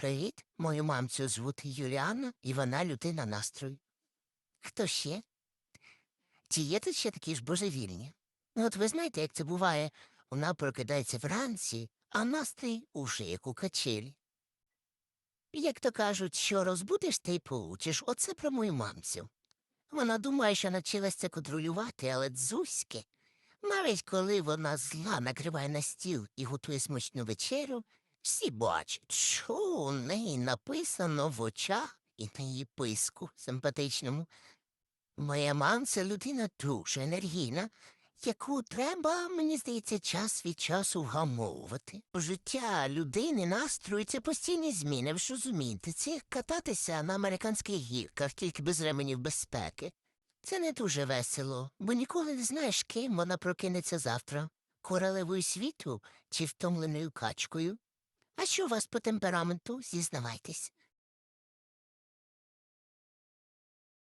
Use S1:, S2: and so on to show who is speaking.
S1: Привіт, мою мамцю звуть Юліана, і вона людина настрою. Хто ще? Чи є тут ще такі ж божевільні? Ну, от ви знаєте, як це буває, вона прокидається вранці, а настрій уже як у качелі. Як то кажуть, що розбудеш, ти й получиш. Оце про мою мамцю. Вона думає, що навчилась це контролювати, але дзузьки. Навіть коли вона зла накриває на стіл і готує смачну вечерю, всі бачать, що у неї написано в очах і на її писку симпатичному. Моя мам це людина дуже енергійна, яку треба, мені здається, час від часу вгамовувати. Життя людини настрою це постійні зміни, ви ж розумієте, це кататися на американських гірках, тільки без ременів безпеки. Це не дуже весело, бо ніколи не знаєш, ким вона прокинеться завтра королевою світу чи втомленою качкою. А що у вас по темпераменту, зізнавайтесь?